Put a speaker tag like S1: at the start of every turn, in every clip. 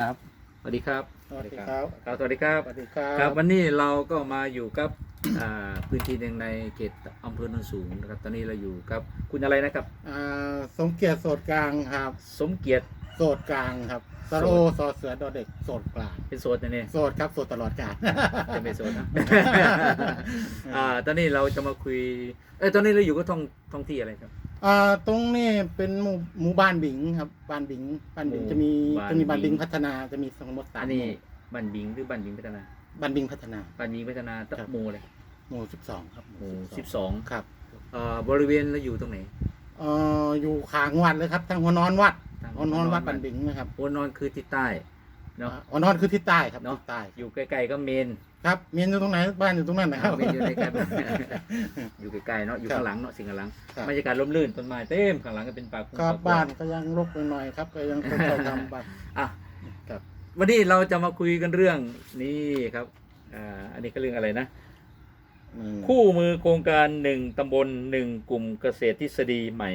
S1: ครับสวัสดีครับ
S2: สวัสดีครับ
S1: ครับสวัสดีครับ
S2: สวัสดีครับ
S1: ครับวันนี้เราก็มาอยู่กับอ่าพื้นที่หนึ่งในเขตอำเภอโนนสูงนะครับ ตอนนี้เราอยู่กับคุณอะไรนะครับ
S2: อ่าสมเกียรติโสดกลางครับ
S1: สมเกียรติ
S2: โสดกลางครับสโรสอเสือดอเด็กโสดกลาง
S1: เป็นโสดนะเนี่ย
S2: โสดครับโสดตลอดกาล
S1: จะเป็นโสดนะอ่าตอนนี้เราจะมาคุยเอ้ยตอนนี้เราอยู่ก็ท้องท้องที่อะไรครับ
S2: อ่าตรงนี้เป็นหมู่หมู่บ้านบิงครับบ้านบิงบ้านบิง
S1: หมู่
S2: จะมี
S1: บ้าน
S2: จะมีบ้าน
S1: บิ
S2: บิ
S1: ง
S2: งพัฒนาจะมีสมมติสาม
S1: อัน
S2: ห
S1: นี้
S2: มู่
S1: บ้านบิงหรือบ้านบิงพัฒนา
S2: บ้านบิงพัฒนา
S1: บ้านบิงพัฒนาตะ
S2: ครับ
S1: หมู่เลย
S2: หมู่สิบสองครับ
S1: หมู่สิบสอง
S2: ครับ
S1: เอ่อบริเวณเราอยู่ตรงไหน
S2: เอ่ออยู่ขางวัดเลยครับทางหัวนอนวัด
S1: ทาง
S2: หัวนอนวัดบ้านบิงนะครับ
S1: หัวนอนคือทิศใต้เนาะ
S2: อ่าหัวนอนคือทิศใต้ครับ
S1: เนาะ
S2: ทิศใต้
S1: อยู่ใกล้ๆก็เมน
S2: ครับเมียนอยู่ตรงไหนบ้านอยู่ตรงนั้นนะครับ
S1: เมนอยู่ใกล้ๆอยู่ใกล้ๆเนาะอยู่
S2: ครับ
S1: ข้างหลังเนาะสิ่งข้างหลัง
S2: ครับ
S1: บรรยากาศร่มรื่นต้นไม้เต็มข้างหลังก็เป็นป่าคุ้ง
S2: ครับ
S1: ป่กล้วย
S2: บ้านก็ยังรกไปหน่อยครับ ก็ยังค่อยๆทำไป
S1: อะ
S2: ครับ
S1: วันนี้เราจะมาคุยกันเรื่องนี้ครับอ่าอันนี้ก็เรื่องอะไรนะ
S2: อืม
S1: คู่มือโครงการหนึ่งตำบลหนึ่งกลุ่มเกษตรทฤษฎีใหม่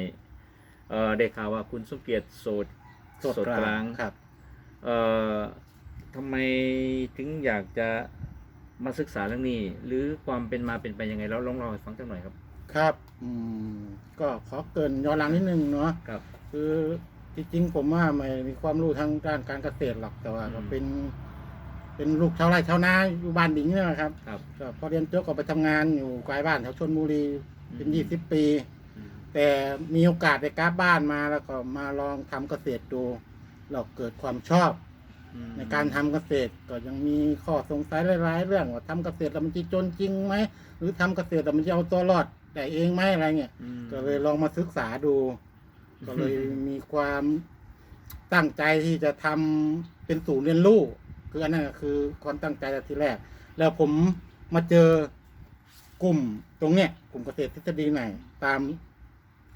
S1: เอ่อได้ข่าวว่าคุณสมเกียรติโสด
S2: สดกลางครับ
S1: เอ่อทำไมถึงอยากจะ มาศึกษาเรื่องนี้ หรือความเป็นมาเป็นไปยังไงแล้วลองเล่าให้ฟังสักหน่อยครับ
S2: ครับอืมก็ขอเกรินย้อนหลังนิดนึงเนาะ
S1: ครับ
S2: คือจริงๆผมว่าไม่มีความรู้ทางด้านการเกษตรหรอกแต่ว่า
S1: อืม
S2: ก็เป็น เป็นลูกชาวไร่ชาวนาอยู่บ้านบิงเนี่ยนะครับ
S1: ครับ
S2: ก็พอเรียนจบก็ไปทำงานอยู่ไกลบ้านแถวชนบุรีเป็นยี่สิบปี
S1: อืม
S2: แต่มีโอกาสได้กลับบ้านมาแล้วก็มาลองทำเกษตรดูเราเกิดความชอบ
S1: อืม
S2: ในการทำเกษตรก็ยังมีข้อสงสัยหลายๆเรื่องว่าทำเกษตรแล้วมันจะจนจริงไหมหรือทำเกษตรแล้วมันจะเอาตัวรอดได้เองไหมอะไรเงี้ย
S1: อืม
S2: ก็เลยลองมาศึกษาดู ก็เลยมีความตั้งใจที่จะทำเป็นศูนย์เรียนรู้คืออันนั้นก็คือความตั้งใจแต่ทีแรก แล้วผมมาเจอกลุ่มตรงเนี้ยกลุ่มเกษตรทฤษฎีใหม่ตาม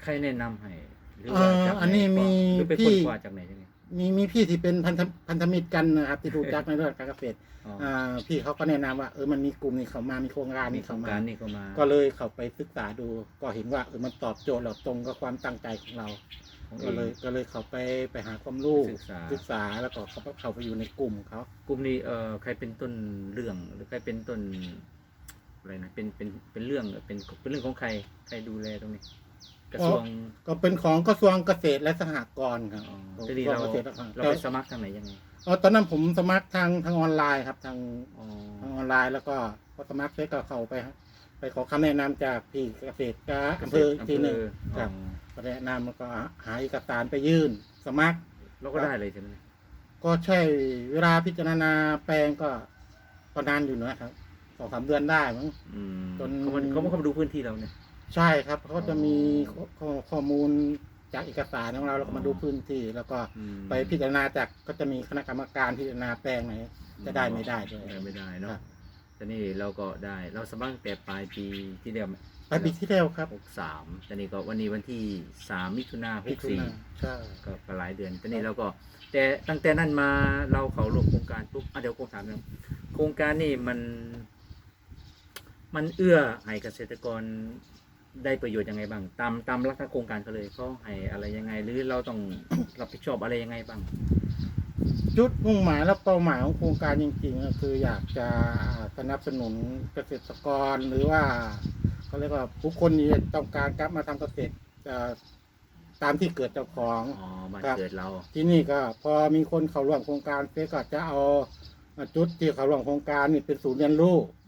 S1: ใครแนะนำให้หรือ
S2: เอ่
S1: ว่า
S2: อ
S1: จากไห
S2: อันนี้มี
S1: หรือไป
S2: พี่
S1: ค้นคว้าจากไหนยังไง
S2: มีมีพี่ที่เป็นพันธพันธมิตรกันนะครับที่รู้จักในเรื่องการเกษตร
S1: อ๋อ
S2: อ่าพี่เขาก็แนะนำว่าเออมันมีกลุ่มนี้เขามามีโครงการ
S1: มี
S2: นี้
S1: โคร
S2: เขา
S1: ง
S2: มา
S1: การนี่ก็มา
S2: ก็เลยเขาไปศึกษาดู ก็เห็นว่าเออมันตอบโจทย์เราตรงกับความตั้งใจของเรา
S1: ของ
S2: ก็เลย
S1: อง
S2: ก็เลยเขาไปไปหาความรู้
S1: ศึกษา
S2: ศึกษาแล้วก็เขาเขาไปอยู่ในกลุ่มเขา
S1: กลุ่มนี้เอ่อใครเป็นต้นเรื่องหรือใครเป็นต้นอะไรนะเป็นเป็นเป็นเรื่องเป็นเป็นเรื่องของใครใครดูแลตรงนี้ กระทรวง
S2: ก็เป็นของกระทรวงเกษตรและสหกรณ์ครับ
S1: อ๋อ
S2: ของ
S1: จะดี
S2: กระทร
S1: เรา
S2: วงเกษตรและสหกร
S1: เรา
S2: ณ์
S1: ไปสมัครทางไหนยังไง
S2: เอ่อตอนนั้นผมสมัครทางทางออนไลน์ครับ ทาง
S1: อ๋อ
S2: ทางออนไลน์แล้วก็พอสมัครเสร็จก็เข้าไปครับไปขอคำแนะนำจากพี่เกษตรกาอำเภออีกทีหนึ่ง
S1: อ๋อ
S2: ครับก็แนะนำแล้วก็หาเอกสารไปยื่นสมัคร
S1: เราก็ได้เลยใช่ไหม
S2: ก็ใช่เวลาพิจารณาแปลงก็ก็นานอยู่นะครับสองสามเดือนได้มั้ง
S1: อืม
S2: จน
S1: เขามาเขามาเข้ามาดูพื้นที่เราเนี่ย
S2: ใช่ครับเขาก็จะมี
S1: อ๋อ
S2: ข้อข้อมูลจากเอกสารของเราแล้วก็มาดูพื้นที่ แล้วก็
S1: อืม
S2: ไปพิจารณาจากก็จะมีคณะกรรมการพิจารณาแปลงไหนจะได้ไม่ได้ด้วย
S1: ได้ไม่ได้
S2: ค
S1: เนาะ
S2: รับ
S1: แต่นี่เราก็ได้เราสมัครแต่ปลายปีที่เดียว
S2: ไปปีที่แล้วครับ
S1: หกสามแต่นี่ก็วันนี้วันที่สามมิถุนาห
S2: พิ
S1: ก
S2: จาร
S1: สี่
S2: ณาใช่
S1: ก็ก็หลายเดือนแต่นี่เราก็ แต่ตั้งแต่นั้นมาเราเขาร่วมโครงการปุ๊บอะเดี๋ยวโครงถามหนึงโครงการนี่มัน มันเอื้อให้เกษตรกร ได้ประโยชน์ยังไงบ้าง ตามตามหลักการโครงการเขาเลยเขาให้อะไรยังไง หรือเราต้องรับผิดชอบอะไรยังไงบ้าง
S2: จุดมุ่งหมายและเป้าหมายของโครงการจริงๆก็คืออยากจะสนับสนุนเกษตรกรหรือว่าเขาเรียกว่าผู้คนที่ต้องการกลับมาทำเกษตรเอ่อตามที่เกิดเจ้าของ
S1: อ๋อบ้าน
S2: ครับ
S1: เกิดเรา
S2: ที่นี่ก็พอมีคนเข้าร่วมโครงการเฟก็จะเอาจุดที่เข้าร่วมโครงการนี่เป็นศูนย์เรียนรู้เ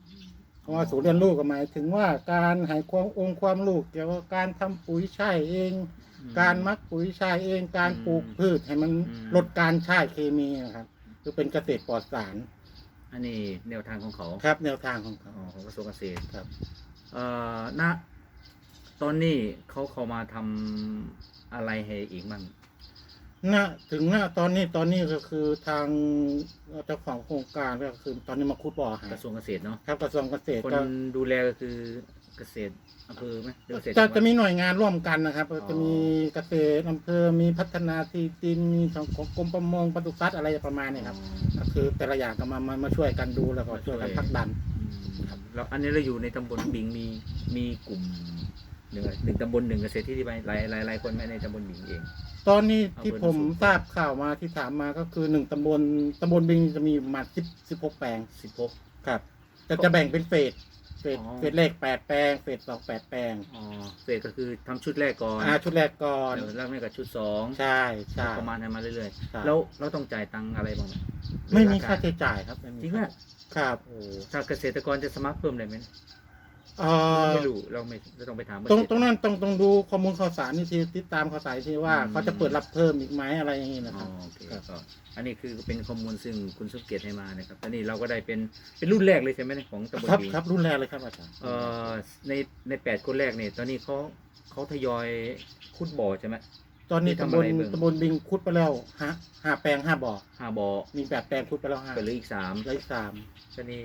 S2: พราะว่าศูนย์เรียนรู้ก็หมายถึงว่าการให้ความองค์ความรู้เกี่ยวกับการทำปุ๋ยใช้เอง การมักปุ๋ยใช้เอง การปลูกพืชให้มัน
S1: อืม
S2: ลดการใช้เคมีนะครับ คือเป็นเกษตรปลอดสาร
S1: อันนี้แนวทางของเขา
S2: ครับ แนวทางของเขา
S1: อ๋อของกระทรวงเกษตร
S2: ครับ
S1: เอ่อณตอนนี้เขาเขามาทำอะไรให้อีกมั่ง
S2: ณถึงณตอนนี้ตอนนี้ก็คือทางเจ้าของโครงการก็คือตอนนี้มาคุดบ่อให้
S1: กระทรวงเกษตรเนาะ
S2: ครับกระทรวงเกษตร
S1: คน
S2: ก็
S1: ดูแลก็คือเกษตรอำเภอไหมหรือเกษตร
S2: จะ
S1: จังหวัด
S2: จะมีหน่วยงานร่วมกันนะครับ
S1: อ๋อ
S2: จะมีเกษตรอำเภอมีพัฒนาที่ดินมีของของกรมประมงปศุสัตว์อะไรประมาณเนี้ครับก็คือแต่ละอย่างก็มามามาช่วยกันดูแล้วก็ช่วยกันผลักดัน
S1: อืมแล้วอันนี้เราอยู่ในตำบลบิงมีมีกลุ่ม หนึ่งหนึ่งตำบลหนึ่งเกษตรที่ที่ไปหลายหลายหลายคนไหมในตำบลบิงเอง
S2: ตอนนี้ที่
S1: เอาเบอร์
S2: ผม
S1: สูง
S2: ทราบข่าวมาที่ถามมาก็คือหนึ่งตำบลตำบลบิงจะมีประมาณสิบสิบหกแปลง
S1: สิบหก
S2: ครับแต่จะแบ่งเป็นเฟสเฟส
S1: อ๋อ
S2: เฟสเลขแปดแปลงเฟสสองแปดแปลง
S1: อ๋อเฟสก็คือทำชุดแรกก่อน
S2: อ่าชุดแรกก่อน
S1: เดี๋ยวแล้วไม่กับชุดสอง
S2: ใช่ใช่
S1: ประมาณนั้นมาเรื่อย
S2: ใช่
S1: ๆแล้วเราต้องจ่ายตังค์อะไรบ้างไหม
S2: ไม่มี
S1: ร
S2: ค่าใช้จ่ายครับไม่มี
S1: จริงไหม
S2: ครับ
S1: โอ้ถ้าเกษตรกรจะสมัครเพิ่มได้ไหม
S2: เอ่อ
S1: ไม่รู้เราไม่เราต้องไปถาม
S2: ตรงตรงนั้นต้องต้องดูข้อมูลข่าวสารนี่ทีติดตามข่าวสารที่ว่า
S1: อืม
S2: เขาจะเปิดรับเพิ่มอีกไหมอะไรอย่างนี้นะค
S1: อ๋
S2: รั
S1: อบโอเค
S2: ครับ
S1: ก็อันนี้คือเป็นข้อมูลซึ่งคุณสุเกียรติให้มานะครับตอนนี้เราก็ได้เป็นเป็นรุ่นแรกเลยใช่ไหมเนี่ยของตำบล
S2: ครับ
S1: บิง
S2: ครับรุ่นแรกเลยครับอาจารย์
S1: เอ่อในในแปดคนแรกเนี่ยตอนนี้เขาเขาทยอยขุดบ่อใช่ไหม
S2: ตอนนี้
S1: ที่ทำ
S2: ตำบ
S1: อะ
S2: ล
S1: ไรเบิ่ง
S2: ตำบลบิงคุดไปแล้วห้าห้าแปลงห้าบ่อ
S1: ห้าบ่อ
S2: มีแปดแปลงคุดไปแล้วห้า
S1: ก็เหลืออีกสาม
S2: เหลืออีกสาม
S1: ตอนนี้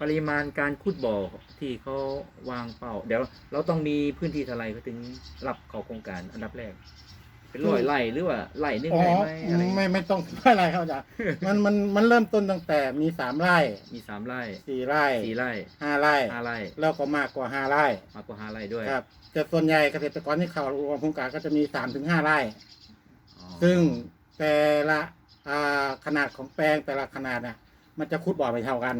S1: ปริมาณการขุดบ่อที่เขาวางเป้า เดี๋ยวเราต้องมีพื้นที่เท่าไหร่เขาถึงรับเข้าโครงการอันดับแรก เป็นร้อยไร่หรือว่าไร่หนึง
S2: อ๋อ
S1: ได้ไหมอะไร
S2: ไม่ไม่ต้องไม่อะไรครับอาจารย์มันมันมันเริ่มต้นตั้งแต่มีสามไร่
S1: มีสามไร่
S2: สี่ไร่
S1: สี่ไร่
S2: ห้าไร่
S1: ห้าไร่
S2: แล้วก็มากกว่าห้าไร่
S1: มากกว่าห้าไร่ด้วย
S2: ครับแต่ส่วนใหญ่เกษตรกรที่เข้ารวมโครงการก็จะมีสามถึงห้าไร่
S1: อ๋อ
S2: ซึ่งแต่ละอ่าขนาดของแปลงแต่ละขนาดน่ะ มันจะคุดบ่อไม่เท่ากัน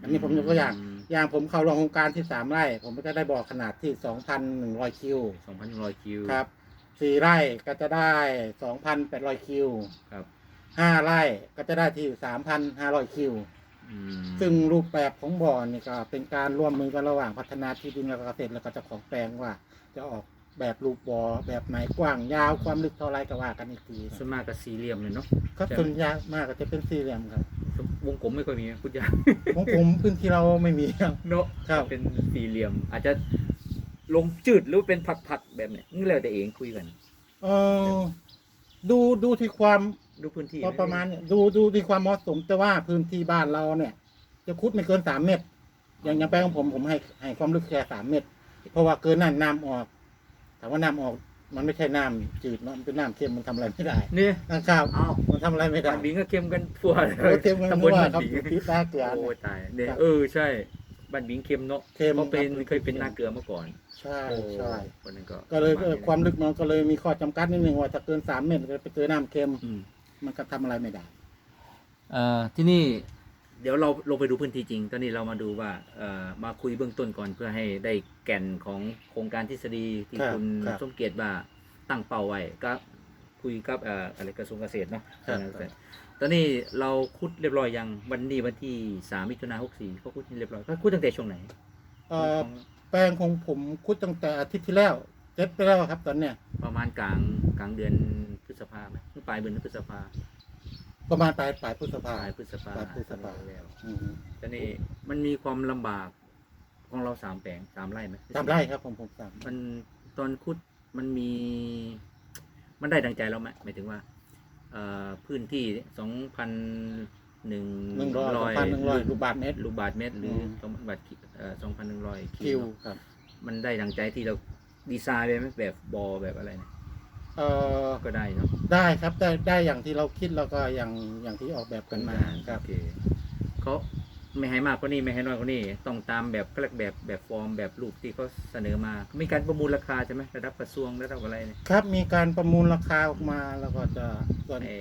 S2: อันนี้ผมยกตัวอย่าง อย่างผมเข้าร่วมโครงการที่สามไร่ ผมก็จะได้บ่อขนาดที่สองพันหนึ่งร้อยคิว
S1: สองพันร้อยคิว
S2: ครับสี่ไร่ก็จะได้สองพันแปดร้อยคิว
S1: ครับ
S2: ห้าไร่ก็จะได้ที่สามพันห้าร้อยคิว
S1: อืม
S2: ซึ่งรูปแบบของบ่อนี่ก็เป็นการร่วมมือกันระหว่างพัฒนาที่ดินและเกษตรแล้วก็เจ้าของแปลงว่า จะออกแบบรูปบ่อแบบไหนกว้างยาวความลึกเท่าไรก็ว่ากันอีกที
S1: ส่วนมากก็สี่เหลี่ยมเลยเนาะ
S2: ครับ
S1: ใช่
S2: ส่วนยากมากก็จะเป็นสี่เหลี่ยมครับ
S1: วงกลมไม่ค่อยมีพูดยาก
S2: ของผมพื้นที่เราไม่มีครับ
S1: เนาะ
S2: ครับ
S1: เป็นสี่เหลี่ยม อาจจะลงจืดหรือเป็นผัดๆแบบเนี้ยนี่แล้วแต่เองคุยกัน
S2: เออดูดูที่ความ
S1: ดูพื้นที่
S2: ก็ประมาณเนี่ยดูดูที่ความเหมาะสมแต่ว่าพื้นที่บ้านเราเนี่ย จะคุดไม่เกินสามเมตร อย่างอย่างแปลงของผมผมให้ให้ความลึกแค่สามเมตร เพราะว่าเกินนั้นน้ำออกถามว่าน้ำออก มันไม่ใช่น้ำจืดเนาะมันเป็นน้ำเค็มมันทำอะไรไม่ได้
S1: เนี่ย
S2: นะครับ
S1: อ้าว
S2: มันทำอะไรไม่ได้
S1: บ้านบิงก็เข้มกันทั่วเล
S2: โอ้
S1: ย
S2: เค็มกัน
S1: ตำบ
S2: ทั่
S1: ล
S2: ว
S1: บ้าน
S2: ครับ
S1: บิง
S2: พิษนาเกลือ
S1: โอ้
S2: เนี่ย
S1: ตายเนี่ย
S2: ครับ
S1: เออใช่บ้านบิงเค็มเนาะ
S2: เค็ม
S1: เขาเป็น
S2: ครับ
S1: เคยเป็นนาเกลือมาก่อน
S2: ใช่
S1: โอ้
S2: ใช่
S1: คนนั้นก็
S2: ก็เลย
S1: ประณ
S2: เออ
S1: นี้
S2: ความลึกมันก็เลยมีข้อจำกัดนิดนึงว่าถ้าเกินสามเมตรก็ไปเจอน้ำเค็ม
S1: อืม
S2: มันก็ทำอะไรไม่ได้
S1: เอ่อที่นี่ เดี๋ยวเราลงไปดูพื้นที่จริง ตอนนี้เรามาดูว่าเอ่อมาคุยเบื้องต้นก่อนเพื่อให้ได้แก่นของโครงการทฤษฎีที่
S2: ครับ
S1: คุณ
S2: ครับ
S1: สมเกียรติว่าตั้งเป้าไว้ก็คุยกับเอ่ออะไรกระทรวงเกษตรเนาะ
S2: ครับ
S1: กระทรวงเกษตรตอนนี้เราคุดเรียบร้อยยังวันนี้วันที่สามมิถุนายนหกสี่เขาคุดเรียบร้อยเขาคุดตั้งแต่ช่วงไหน
S2: เอ่อแปลงของผมคุดตั้งแต่อาทิตย์ที่แล้วเจ็ดไปแล้วครับตอนเนี้ย
S1: ประมาณกลางกลางเดือนพฤษภาไหมหรือปลายเดือนพฤษภา
S2: ประมาณปลายปลายพฤษ
S1: ป
S2: ภา
S1: ลายพฤษภา
S2: ปลายพฤษภา
S1: แล้ว
S2: อืม
S1: ตอนนี้มันมีความลำบากของเราสามแปลงสามไร่ไหม
S2: สามไร่ครับผมผมสาม
S1: มันตอนคุดมันมี มันได้ดังใจเราไหมหมายถึงว่าเอ่อพื้นที่สองพันหนึ่ง
S2: หนึ่งร้อยสองพันหนึ่งร้อยลูกบาทเมตร
S1: ลูกบาทเมตรหรือ
S2: ม
S1: สองพันบาทคิเอ่อสองพันหนึ่งร้อย
S2: คิว ครับ
S1: มันได้ดังใจที่เราดีไซน์ไปไหมแบบบอแบบอะไรเนี่ย
S2: เอ่อ
S1: ก็ได้เนาะ
S2: ได้ครับได้ได้อย่างที่เราคิดแล้วก็อย่างอย่างที่ออกแบบกันมาครับ
S1: โอเคเขาไม่ให้มากกว่านี้ไม่ให้น้อยกว่านี้ต้องตามแบบเขาเรียกแบบแบบฟอร์มแบบรูปที่เขาเสนอมา มีการประมูลราคาใช่ไหมระดับกระทรวงระดับอะไรเนี่ย
S2: ครับมีการประมูลราคาออกมาแล้วก็จะส่วน
S1: ไอ้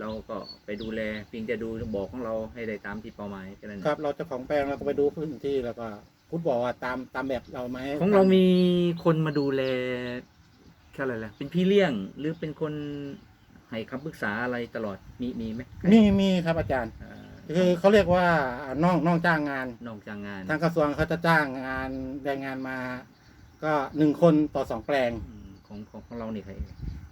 S1: เราก็ไปดูแลเพียงจะดูบอกของเราให้ได้ตามที่เป้าหมายแค่นั้น
S2: ครับเราเจะของแปลงเราก็ไปดูพื้นที่แล้วก็พุทธบอกว่าตามตามแบบเราไหม
S1: ของเรามีคนมาดูแล แค่อะไรล่ะเป็นพี่เลี้ยงหรือเป็นคนให้คำปรึกษาอะไรตลอดมีมีไหม
S2: มีมีครับอาจารย์
S1: อ่า
S2: คือเขาเรียกว่าน้องน้องจ้างงาน
S1: นอกจากงาน
S2: ทางกระทรวงเขาจะจ้างงานแรงงานมา ก็หนึ่งคนต่อสองแปลง
S1: อืมของของของเรานี่ใคร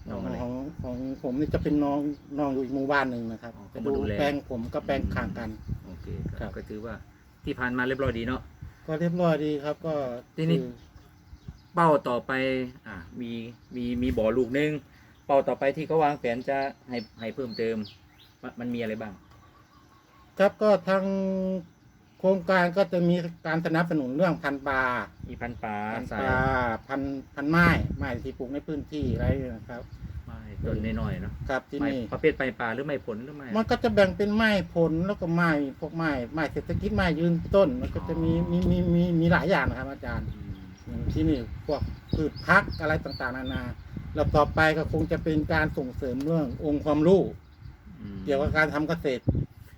S2: ข
S1: น้
S2: อ
S1: องงอะไร
S2: ของของผมนี่จะเป็นน้องน้องอยู่อีกหมู่บ้านหนึ่งนะครับ
S1: อ๋อ
S2: จะ
S1: เขามา
S2: ดู
S1: ดูแล
S2: แปลงผมก็แปลงข้างกัน
S1: โอเค
S2: ค
S1: ค
S2: รั
S1: รับ บก็ถือว่าที่ผ่านมาเรียบร้อยดีเนาะ
S2: ก็เรียบร้อยดีครับก็
S1: ทีนี้
S2: คือ
S1: เป้าต่อไปอ่ามีมีมีบ่อลูกหนึงเป้าต่อไปที่เขาวางแผนจะให้ให้เพิ่มเติมมันมันมีอะไรบ้าง
S2: ครับก็ทางโครงการก็จะมีการสนับสนุนเรื่องพันธุ์ปลา
S1: มีพันธุ์ปลา
S2: พันธุ์
S1: ใส่
S2: ปลาพันธุ์พันธุ์ไม้ไม้ที่ปลูกในพื้นที่อะไรนะครับ
S1: ไม้ต้นน้อยๆเนาะ
S2: ครับที่
S1: ไม้
S2: นี่
S1: ประเภทใบปลาหรือไม้ผลหรือไม้
S2: มันก็จะแบ่งเป็นไม้ผลแล้วก็ไม้พวกไม้ไม้เศรษฐกิจไม้ยืนต้น มันก็จะมีมีมีมีมีหลายอย่างนะครับอาจารย์
S1: อืม
S2: มีอย่าง ที่นี่พวกพืชพักอะไรต่างๆ นานาแล้วต่อไปก็คงจะเป็นการส่งเสริมเรื่ององค์ความรู้
S1: อืม
S2: เกี่ยวกับการทำเกษตร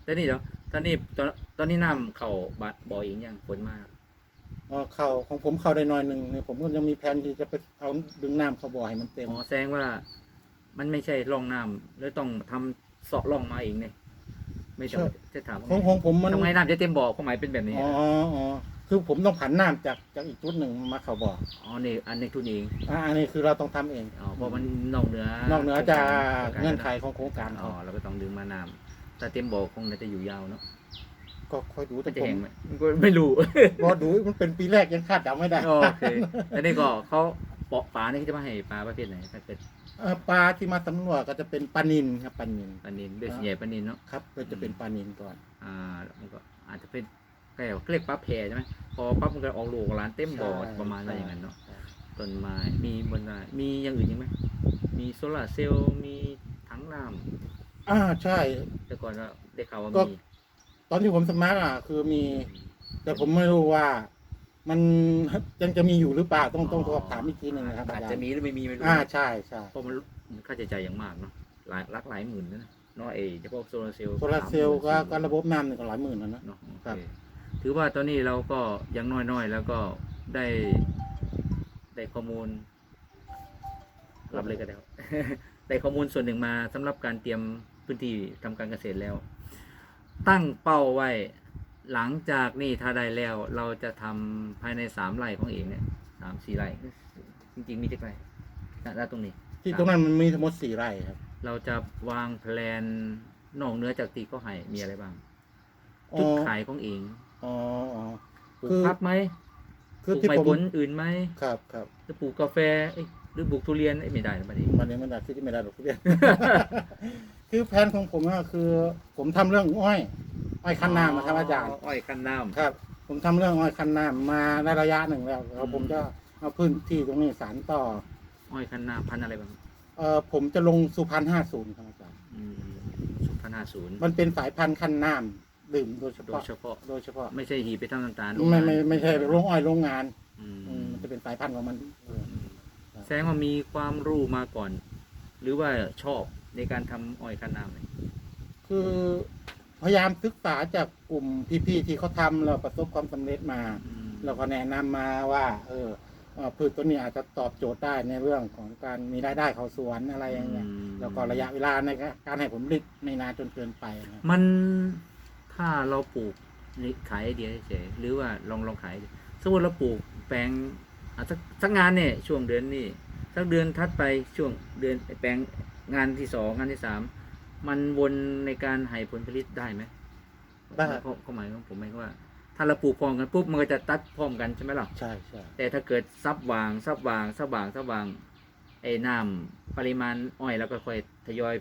S1: แต่นี่เดี๋ยวตอนนี้ตอนตอนนี้น้ำเข่าบะบ่อเองยังฝนมาก
S2: เอ่อเข้าของผมเข้าได้หน้อยหนึ่งเนี่ยผมก็ยังมีแผนที่จะไปเอาดึงน้ำเข้าบ่อให้มันเต็ม
S1: อ๋อแสดงว่า มันไม่ใช่ร่องน้ำแล้วต้องทำเสาะร่องมาเองเนี่ยไม่ต้องจะถามว่า
S2: ของของผมมัน
S1: ทำไงน้ำจะเต็มบ่อความหมายเป็นแบบนี้
S2: อ๋ออ๋อ คือผมต้องผันน้ำจากจากอีกจุดหนึ่งมาเข้าบ่อ
S1: อ๋อนี่อันนี้ทุนเอง
S2: อ่าอันนี้คือเราต้องทำเอง
S1: อ๋อเพราะมันนอกเหนือน
S2: อกเหนือจาก
S1: โครงาร
S2: เงื่อนไขของโครงการ
S1: อ๋อ
S2: เขา
S1: เราก็ต้องดึงมาน้ำแต่เต็มบ่อคงน่าจะอยู่ยาวเนาะ
S2: ก็ค่อยดู
S1: มั
S2: แต่
S1: นจะ
S2: ผม
S1: แห้งไหมมันก็ไม่รู้
S2: รอดูมันเป็นปีแรกยังคาดเดาไม่ได้
S1: โอเคแล้วนี่ก็เขาเปาะปลานี่เขาจะมาให้ปลาประเภทไหนถ้าเกิด
S2: เอ่อปลาที่มาสำรวจก็จะเป็นปลานินครับปลานิน
S1: ปลานินด้วยส่วนใหญ่ปลานินเนาะ
S2: ครับก็จะเป็นปลานินก่อน
S1: อ่ามันก็อาจจะเป็น แค่เรียกปลาแพรใช่ไหมพอปั๊บมันก็ออกลูกร้านเต็มบ่อ
S2: ใช่
S1: ประมาณว่าอย่างนั้นเนาะ
S2: ใช่
S1: ต้นไม้มีบนไม้มีอย่างอื่นยังไหมมีโซลาร์เซลล์มีถังน้
S2: อ่าใช่ำ
S1: แต่ก่อนก็ได้ข่าวว่า
S2: ก็
S1: มี
S2: ตอนที่ผมสมัครอะ คือมี แต่ผมไม่รู้ว่า มันยังจะมีอยู่หรือเปล่าต้องต้องสอบถามอีกทีหนึ่งนะครับ
S1: อาจ
S2: อาจาร
S1: จะ
S2: ย์
S1: มีหรือไม่มีไม่รู้
S2: อ่าใช่ใช่
S1: เพราะมันมันค่าใช้จ่ายอย่างมากเนาะหลายหลักหลายหมื่นนะเนาะเอเฉพาะโซลาร์เซลล์
S2: โซลาร์เซลล์ก็
S1: สามห
S2: ก็
S1: มื่น
S2: ระบบน้ำหนึ่งก็หลายหมื่นแล้วนะ
S1: เนาะโอ
S2: ครับ
S1: เค ถือว่าตอนนี้เราก็ยังน้อยๆ แล้วก็ได้ได้ข้อมูลรับเลยก็ได้ได้ข้อมูลส่วนหนึ่งมาสำหรับการเตรียมพื้นที่ทำการเกษตรแล้ว ตั้งเป้าไว้หลังจากนี่ถ้าได้แล้ว เราจะทำภายในสามไร่ของเองเนี่ยสามสี่ไร่จริงๆมีเท่าไหร่ณณตรงนี้
S2: ที่ตรงนั้นมันมีทั้งหมดสี่ไร่ครับ
S1: เราจะวางแผนนอกเหนือจากตีก็ให้มีอะไรบ้าง
S2: อ๋อ
S1: จุดขายของเอง
S2: อ๋ออ๋อ
S1: ปลูก
S2: คือ
S1: พักไหมป
S2: คือ
S1: ลูก
S2: ที่
S1: ไม้
S2: ผม
S1: ผลอื่นไหม
S2: ครับครับ
S1: หรือปลูกกาแฟเอ้ยหรือปลูกทุเรียนเอ้ยไม่ได้นะบัดนี้
S2: มันยังไม่ได้ที่ไม่ได้หรอกทุเรียน คือแผนของผมก็คือ ผมทำเรื่องอ้อยอ้อยคันน้ำนะครับอาจารย์
S1: อ้อยคันน้ำ
S2: ครับ ผมทำเรื่องอ้อยคันน้ำมาได้ระยะหนึ่งแล้วแล้วผมจะเอาพื้นที่ตรงนี้สารต่อ
S1: อ้อยคันน้ำพันธุ์อะไรบ้าง
S2: เอ่อผมจะลงสุพรรณห้าศูนย์ครับอาจารย์
S1: อืมสุพรรณศูนย์
S2: มันเป็นสายพันธุ์คันน้ำ ดื่มโดยเฉ
S1: โด
S2: พาะ
S1: ยเฉพาะ
S2: โดยเฉพาะ
S1: ไม่ใช่หีบไปทำน้ำตาล
S2: ไม่ไม่ไม่ใช่โรงอ้อยโรงงาน
S1: อื
S2: อืม
S1: ม
S2: มันจะเป็นสายพันธุ์ของมันเออ
S1: แสดงว่ามีความรู้มาก่อน หรือว่าชอบในการทำอ้อยคันน้ำเนี่ย
S2: คือพยายามศึกษาจากกลุ่มพี่ๆที่เขาทำแล้วประสบความสำเร็จมา
S1: อืม
S2: เราก็แนะนำมาว่า เออเอ่อพืชตัวนี้อาจจะตอบโจทย์ได้ในเรื่องของการมีรายได้เข้าสวนอะไรอย่างเงี้ย
S1: อืม
S2: แล้วก็ระยะเวลาในการให้ผลผลิตไม่นานจนเกินไปนะครับ
S1: มัน ถ้าเราปลูกนี่ขายไอเดียเฉยๆหรือว่าลองลองขายดิสมมติเราปลูกแปลงอะสักสักงานเนี่ยช่วงเดือนนี้สักเดือนทัดไปช่วงเดือนแปลงงานที่สองงานที่สามมันวนในการให้ผลผลิตได้ไหม
S2: ได้
S1: เขาเขาหมายของผมหมายความว่า ถ้าเราปลูกพร้อมกันปุ๊บมันก็จะตัดพร้อมกันใช่ไหมล่ะ
S2: ใช่ใช่
S1: แต่ถ้าเกิดซับวางซับวางซับวางซับวางไอ้น้ำปริมาณอ้อยแล้วก็ค่อยทยอย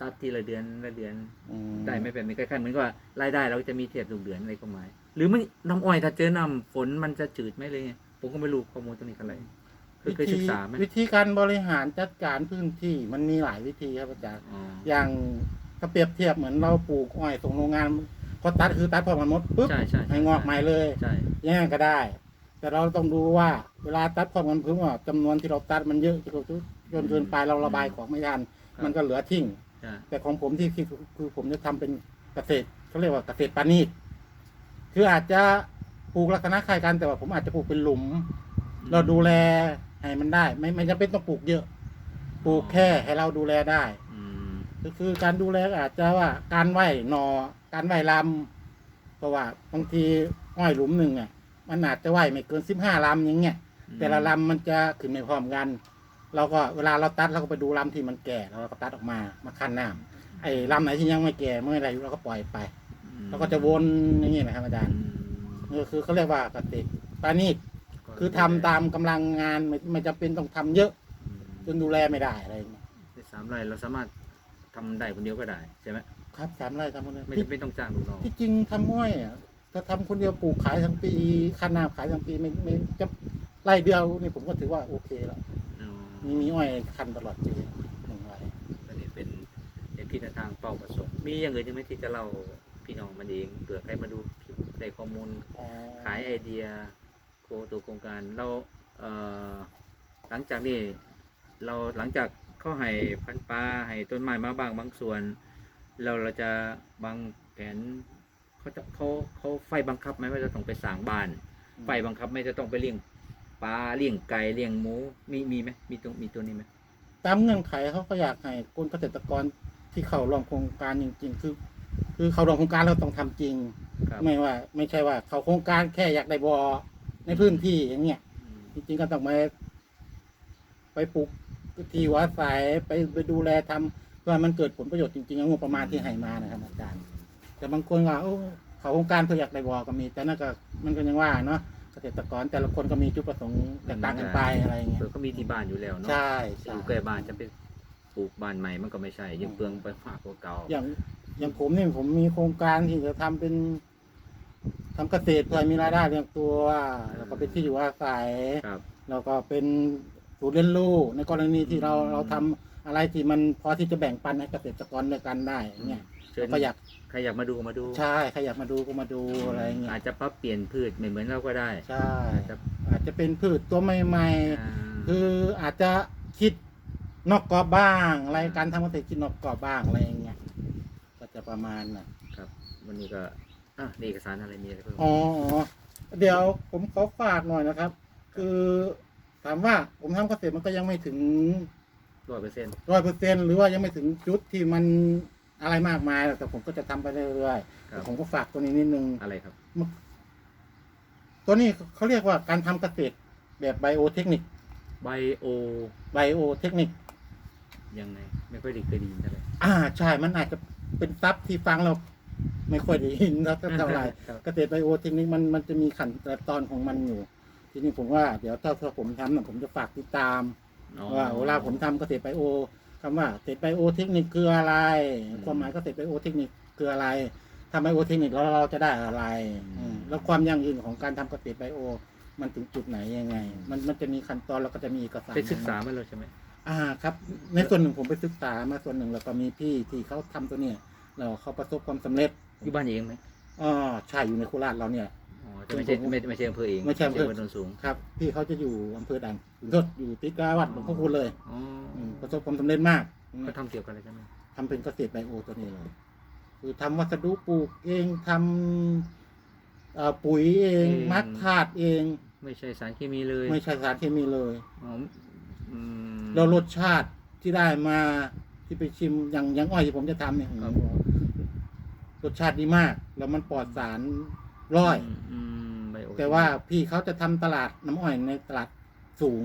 S1: ตัดทีละเดือนละเดือน
S2: อืม
S1: ได้ไหม่แบบนี้คล้ายๆเหมือนกับว่ารายได้เราจะมีเทียบทุกเดือนอะไรก็หมาย หรือไม่น้ำอ้อยถ้าเจอน้ำฝนมันจะจืดไหมเลยไงผมก็ไม่รู้ข้อมูลตรงนี้กันเลยเคยเคยศึกษาไหม
S2: วิธีการบริหารจัดการพื้นที่มันมีหลายวิธีครับอาจารย์
S1: อ๋อ
S2: อย่างถ้าเปรียบเทียบเหมือนเราปลูกอ้อยส่งโรงงานพอตัดคือตัดพร้อมกันหมดปุ๊บ
S1: ใช่ใช่
S2: ให้งอกใหม่เลย
S1: ใช่
S2: อยังไงก็ได้ แต่เราต้องดูว่าเวลาตัดพร้อมกันพื้นว่าจำนวนที่เราตัดมันเยอะจนเกินไปเราระบายของไม่ทันมันก็เหลือทิ้ง
S1: ใช่
S2: แต่ของผมที่คิดคือผมจะทำเป็นเกษตรเขาเรียกว่าเกษตรปานีตคืออาจจะปลูกลักษณะคล้ายกันแต่ว่าผมอาจจะปลูกเป็นหลุม เราดูแลให้มันได้ ไม่ไม่จำเป็นต้องปลูกเยอะ ปลูกแค่ให้เราดูแลได้
S1: อืม
S2: ก็คือการดูแลก็อาจจะว่าการไหวหนอ การไหวลำเพราะว่าบางทีอ้อยหลุมหนึ่งอะมันอาจจะไหวไม่เกินสิบห้าลำอย่างเงี้ยแต่ละลำมันจะขึ้นไม่พร้อมกัน เราก็เวลาเราตัดเราก็ไปดูลำที่มันแก่แล้วเราก็ตัดออกมามาคั้นน้ำไอ้ลำไหนที่ยังไม่แก่เมื่อไรเราก็ปล่อยไปเราก็จะวนอย่างนี้นะครับอาจารย์
S1: อืม
S2: นี่คือเขาเรียกว่าเกษตรปานีตคือทำตามกำลังงานไม่ไม่จำเป็นต้องทำเยอะ
S1: อืม
S2: จนดูแลไม่ได้อะไรอย่างเงี้ย
S1: ในสามไร่เราสามารถทำได้คนเดียวก็ได้ใช่ไหม
S2: ครับสามไร่ทำหมดเลย
S1: ไม่
S2: ที่
S1: จำเป็นต้องจ้างลูกน้อง
S2: ที่จริงทำอ้อยอะถ้าทำคนเดียวปลูกขายทั้งปีคันนาขายทั้งปีไม่ไม่จะไร่เดียวนี่ผมก็ถือว่าโอเคแล้ว
S1: อ๋อ
S2: มีมีอ้อยคันตลอดปีหนึ่งไร่
S1: อันนี้เป็นเป็นพิจทางเป้าประสงค์มีอย่างอื่นยังไหมที่จะเล่าพี่น้องมันเองเผื่อใครมาดูคลิปได้ข้อมูล
S2: อ๋อ
S1: ขายไอเดียโคตัวโครงการเราเอ่อหลังจากนี้เราหลังจากเขาให้พันธุ์ปลาให้ต้นไม้มาบางบางส่วน เราเราจะบางแผนเขาจะเขาเขาไฟบังคับไหมว่าจะต้องไปสร้างบ้าน ไฟบังคับไหม่จะต้องไปเลี้ยง ปลาเลี้ยงไก่เลี้ยงหมูมีมีไหมมีตัวมีตัวนี้ไหม
S2: ตามเงื่อนไขเขาก็อยากให้คนเกษตรกรที่เข้าร่วมโครงการจริง ๆ คือ คือเข้าร่วมโครงการเราต้องทำจริง
S1: ครับ
S2: ไม่ว่า ไม่ใช่ว่า เขาโครงการแค่อยากได้บ่อในพื้นที่อย่างเงี้ย
S1: อืม
S2: จริงๆก็ต้องไปไปปลูกที่วัดสายไปไปดูแลทำเพื่อให้มันเกิดผลประโยชน์จริงๆงบประมาณที่ให้มานะครับอาจารย์ แต่บางคนว่าโอ้เขาโครงการเพื่ออยากได้บ่อก็มี แต่นั่นก็มันก็ยังว่าเนาะเก ษตรกรแต่ละคนก็มีจุดประสงค์แตกต่างกันไปอะไรอย่างเงี้ย
S1: เผื่อเขามีที่บ้านอยู่แล้วเนาะ
S2: ใช่
S1: อ
S2: ใช่
S1: ยู่ใกล้บ้านจะไปปลูกบ้านใหม่มันก็ไม่ใช่ ยังเปลืองไปฝากกว่าเก่า
S2: อย่างอย่างผมนี่ผมมีโครงการที่จะทำเป็นทำเกษตรเพื่อมีรายได้เลี้ยงตัวแล้วก็เป็นที่อยู่อาศัย
S1: ครับ
S2: แล้วก็เป็นศูนย์เรียนรู้ในกรณีที่เรา
S1: อืม
S2: เราทำอะไรที่มันพอที่จะแบ่งปันให้เกษตรกรด้วยกันได้อย่างเนี่ย
S1: เชิญ
S2: ก็อยาก
S1: ใครอยากมาดูมาดู
S2: ใช่ใครอยากมาดูก็มาดูอะไรเงี้ย
S1: อาจจะปรับเปลี่ยนพืชไม่เหมือนเราก็ได้
S2: ใช่
S1: อาจจะ
S2: อาจจะเป็นพืชตัวใหม่
S1: อ่า
S2: ๆคืออาจจะคิดนอกกรอบบ้างอะไรการทำเกษตรคิดนอกกรอบบ้างอะไรอย่างเงี้ยก็จะประมาณน่ะ
S1: ครับ วันนี้ก็อะนี่เอกสารอะไรมีอะไรเพิ่ม
S2: อ๋ออ๋อเดี๋ยวผมขอฝากหน่อยนะครับ คือถามว่าผมทำเกษตรมันก็ยังไม่ถึง
S1: ร้อยเปอร์เซ็นต์
S2: ร้อยเปอร์เซ็นหรือว่ายังไม่ถึงจุดที่มัน อะไรมากมายหรอกแต่ผมก็จะทำไปเรื่อยๆ
S1: ครั
S2: แต่
S1: บ
S2: ผมก็ฝากตัวนี้นิดนึง
S1: อะไรครับ
S2: ตัวนี้เขาเรียกว่าการทำเกษตรแบบไบโอเทคนิค
S1: ไบโอ
S2: ไบโอเทคนิค
S1: ยังไง ไม่ค่อยไดีเคยไดีเท่าไหร่
S2: อ่าใช่มันอาจจะเป็นซับที่ฟังเราไม่ค่อยได้ยินนะเท่าไหร่
S1: ครับ
S2: เกษตรไบโอเทคนิคมันมันจะมีขั้นตอนของมันอยู่ ทีนี้ผมว่าเดี๋ยวถ้าถ้าผมทำน่ะผมจะฝากติดตาม
S1: อ๋อ
S2: ว่าเวลาผมทำเกษตรไบโอ คำว่าเกษตรไบโอเทคนิคคืออะไร
S1: อืม
S2: ความหมายเกษตรไบโอเทคนิคคืออะไรทำไบโอเทคนิคแล้วเราจะได้อะไร
S1: อืม
S2: อืมแล้วความยั่งยืนของการทำเกษตรไบโอ มันถึงจุดไหนยังไง มันมันจะมีขั้นตอนแล้วก็จะมีเอกสาร
S1: ไปศึกษามาแล้วใช่ไหม
S2: อ่าครับ ในส่วนหนึ่งผมไปศึกษามาส่วนหนึ่งแล้วก็มีพี่ที่เขาทำตัวเนี้ยแล้วเขาประสบความสำเร็จ
S1: อยู่บ้านเองไหม
S2: อ๋อใช่อยู่ในโคราชเราเนี่ย
S1: อ๋อแต่ไม่ใช่ไม่ไม่ใช่อำเภอเอง
S2: ไม่ใช่อำเภอ
S1: โนนสูง
S2: ครับ พี่เขาจะอยู่อำเภอด่านขุนทดอยู่ติดกับวัดหลวงพ่อคูณเลย
S1: อ๋ออ
S2: ม ประสบความสำเร็จมาก
S1: เขาทำเกี่ยวกับอะไรกันไหม
S2: ทำเป็นเกษตรไบโอตัวนี้เลย คือทำวัสดุปลูกเองทำเอ่อปุ๋ยเอง มัดธาตุเอง
S1: ไม่ใช่สารเคมีเลย
S2: ไม่ใช่สารเคมีเลย
S1: อ๋ออืม
S2: แล้วรสชาติที่ได้มาที่ไปชิมอย่างอย่างอ้อยที่ผมจะทำเนี่ย
S1: ครับ
S2: รสชาติดีมาก แล้วมันปลอดสารร้อย
S1: อืมไบโอ
S2: แต่ว่าพี่เขาจะทำตลาดน้ำอ้อยในตลาดสูง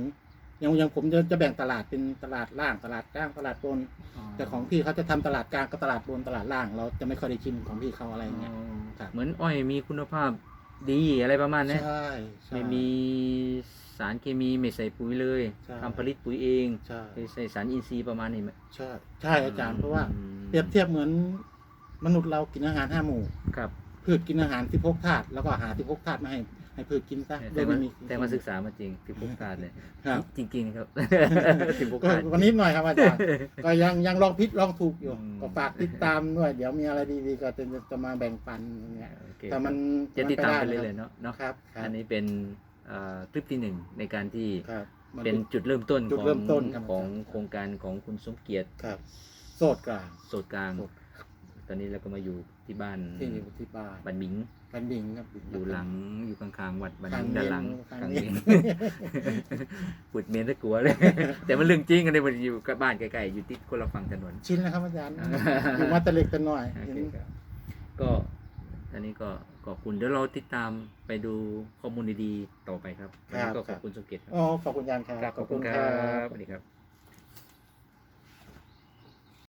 S2: อย่างอย่างผมจะจะแบ่งตลาดเป็นตลาดล่างตลาดกลางตลาดบน แต่ของพี่เขาจะทำตลาดกลางกับตลาดบนตลาดล่าง เราจะไม่ค่อยได้ชิมของพี่เขาอะไรอย่างเงี้ย ครับ
S1: เหมือนอ้อยมีคุณภาพดีอะไรประมาณนี้
S2: ใช่ใช่
S1: ไม่มีสารเคมีไม่ใส่ปุ๋ยเลย
S2: ใช่
S1: ทำผลิตปุ๋ยเอง
S2: ใช่
S1: ไม่ใส่สารอินทรีย์ประมาณนี้ไหม
S2: ใช่ใช่อาจารย์เพราะว่า
S1: อืม
S2: เปรียบเทียบเหมือนมนุษย์เรากินอาหารห้าหมู่
S1: ครับ
S2: พืชกินอาหารที่พกธาตุแล้วก็หาที่พกธาตุมาให้ ให้พืชกินซะโด
S1: แต่
S2: ย
S1: มา
S2: ไม่มี
S1: แต่มาศึกษามาจริงที่พกทานเนี่ย
S2: ครับ
S1: จริง ๆ ครับที่พก
S2: ก็
S1: ทาน
S2: วันนี้หน่อยครับอาจารย์ ก็ยังยังลองพิษลองถูกอยู่
S1: อืม
S2: ก็ฝากติดตามด้วย เดี๋ยวมีอะไรดีๆก็จะจะมาแบ่งปันอย่างเงี้ย
S1: โอเค
S2: แต่มัน
S1: จะติดตามไป
S2: น
S1: เรื่
S2: ด้
S1: อยๆเนาะเนาะ
S2: ครับครับ
S1: อันนี้เป็นเอ่อคลิปที่หนึ่งในการที่
S2: ครับมัน
S1: เป็นจุดเริ่มต้น
S2: จุ
S1: ข
S2: ด
S1: อง
S2: เริ่มต้นครับ
S1: ของโครงการของคุณสมเกียรติ
S2: ครับ โสดกลาง
S1: โสดกลาง
S2: โสด
S1: ตอนนี้เราก็มาอยู่ ที่บ้าน
S2: ที่อยู่ที่บ้าน
S1: บันบิง
S2: บันบิงครับ
S1: อยู่หลังอยู่ข้างๆวัดบัน
S2: ข้า
S1: บิ
S2: ง
S1: งด้านหลัง
S2: ข้าง
S1: ข้าง
S2: เม
S1: บิ
S2: น
S1: งปุดเมนตะกลัวเลย แต่มันเรื่องจริงกันเลยมันอยู่กับบ้านใกล้ๆอยู่ติดคนละฝั่งถนน
S2: ชินแล้วครับอาจารย์
S1: อ่า
S2: อยู่มาแตะเล็กแต่น้อย
S1: โอ
S2: เห็น
S1: เคครับก็อันนี้ก็ขอบคุณเดี๋ยวเราติดตามไปดูข้อมูลดีๆต่อไปครับวันนี้ก็ขอบคุณสมเกียรติครับ
S2: อ๋อขอบคุณยานครับ
S1: ครับขอบคุณครับสวัสดีครับ